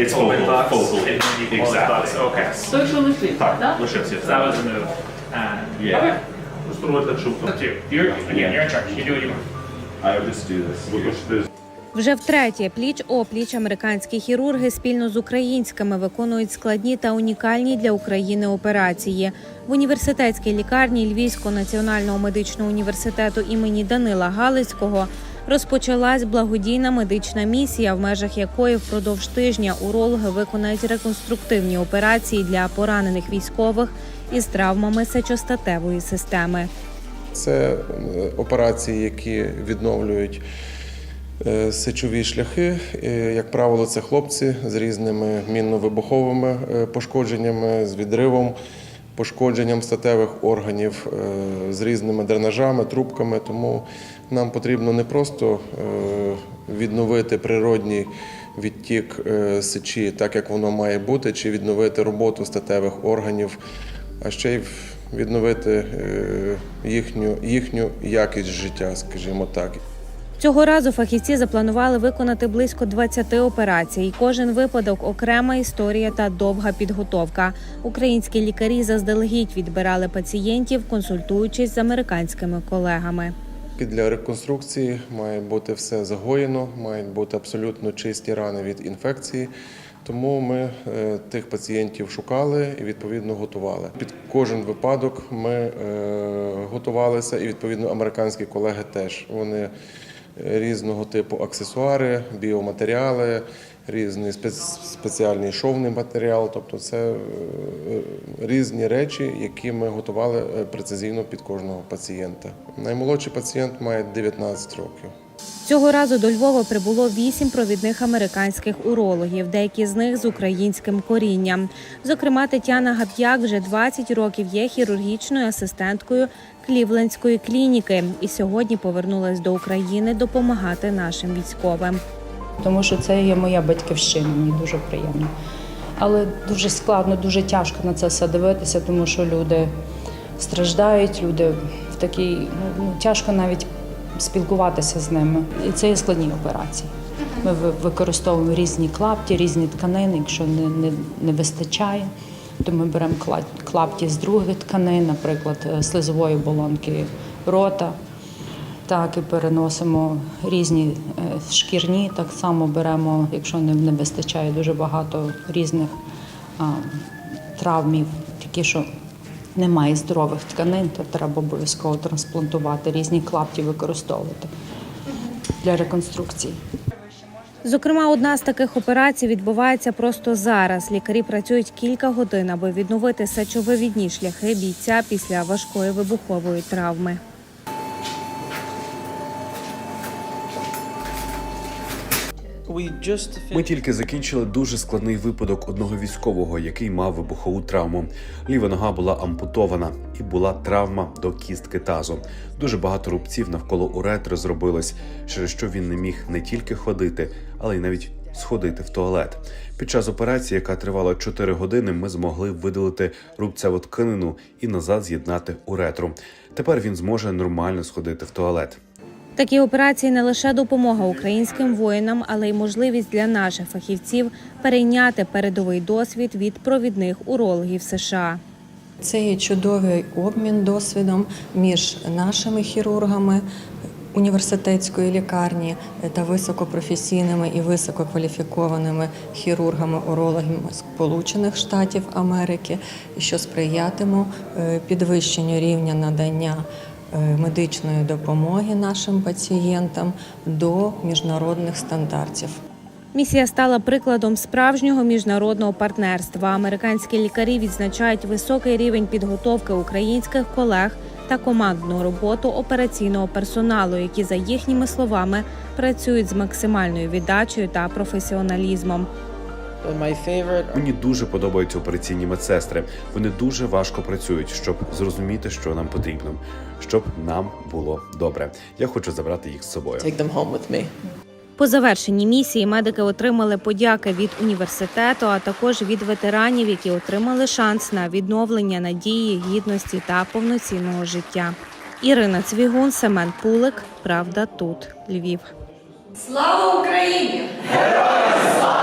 It's foldable, box. It can be folding Exactly. box. Okay. Той, що лишився, Так, так? лишився. That was the move. And Yeah. okay. Просто робити так, щоб Up to you. You're again. You're in charge. You do what you want. I would just do this. Використати Вже втретє пліч опліч американські хірурги спільно з українськими виконують складні та унікальні для України операції. В університетській лікарні Львівського національного медичного університету імені Данила Галицького розпочалась благодійна медична місія, в межах якої впродовж тижня урологи виконають реконструктивні операції для поранених військових із травмами сечостатевої системи. Це е, операції, які відновлюють е, сечові шляхи. Як правило, це хлопці з різними мінно-вибуховими е, пошкодженнями, з відривом, пошкодженням статевих органів, е, з різними дренажами, трубками. Тому нам потрібно не просто е, відновити природній відтік е, сечі, так як воно має бути, чи відновити роботу статевих органів, а ще й відновити їхню, їхню якість життя, скажімо так. Цього разу фахівці запланували виконати близько 20 операцій. Кожен випадок окрема історія та довга підготовка. Українські лікарі заздалегідь відбирали пацієнтів, консультуючись з американськими колегами. Для реконструкції має бути все загоєно, мають бути абсолютно чисті рани від інфекції. Тому ми е, тих пацієнтів шукали і відповідно готували. Під кожен випадок ми е, готувалися, і відповідно американські колеги теж. Вони різного типу аксесуари, біоматеріали, різний спец- спеціальний шовний матеріал. Тобто це е, різні речі, які ми готували е, прецизійно під кожного пацієнта. Наймолодший пацієнт має 19 років. Цього разу до Львова прибуло вісім провідних американських урологів, деякі з них з українським корінням. Зокрема, Тетяна Гап'як вже 20 років є хірургічною асистенткою Клівлендської клініки і сьогодні повернулась до України допомагати нашим військовим. тому що це є моя батьківщина, мені дуже приємно. Але дуже складно, дуже тяжко на це все дивитися, тому що люди страждають, люди в такій, ну, ну тяжко навіть спілкуватися з ними. І це є складні операції. Ми використовуємо різні клапті, різні тканини, якщо не, не, не вистачає. То ми беремо клапті з других тканин, наприклад, е, слизової болонки рота. Так, і переносимо різні е, шкірні. Так само беремо, якщо не, не вистачає дуже багато різних а, травмів, такі, що немає здорових тканин, то треба обов'язково трансплантувати, різні клапті використовувати для реконструкції. Зокрема, одна з таких операцій відбувається просто зараз. Лікарі працюють кілька годин, аби відновити сечовивідні шляхи бійця після важкої вибухової травми. Ми тільки закінчили дуже складний випадок одного військового, який мав вибухову травму. Ліва нога була ампутована і була травма до кістки тазу. Дуже багато рубців навколо уретри зробилось, через що він не міг не тільки ходити, але й навіть сходити в туалет. Під час операції, яка тривала 4 години, ми змогли видалити рубцеву тканину і назад з'єднати уретру. Тепер він зможе нормально сходити в туалет. Такі операції не лише допомога українським воїнам, але й можливість для наших фахівців перейняти передовий досвід від провідних урологів США. Це є чудовий обмін досвідом між нашими хірургами університетської лікарні та високопрофесійними і висококваліфікованими хірургами-урологами Сполучених Штатів Америки, що сприятиме підвищенню рівня надання медичної допомоги нашим пацієнтам до міжнародних стандартів. Місія стала прикладом справжнього міжнародного партнерства. Американські лікарі відзначають високий рівень підготовки українських колег та командну роботу операційного персоналу, які за їхніми словами працюють з максимальною віддачею та професіоналізмом. Мені дуже подобаються операційні медсестри. Вони дуже важко працюють, щоб зрозуміти, що нам потрібно, щоб нам було добре. Я хочу забрати їх з собою. take them home with me. По завершенні місії медики отримали подяки від університету, а також від ветеранів, які отримали шанс на відновлення надії, гідності та повноцінного життя. Ірина Цвігун, Семен Пулик. Правда, тут Львів. Слава Україні! Героям слава!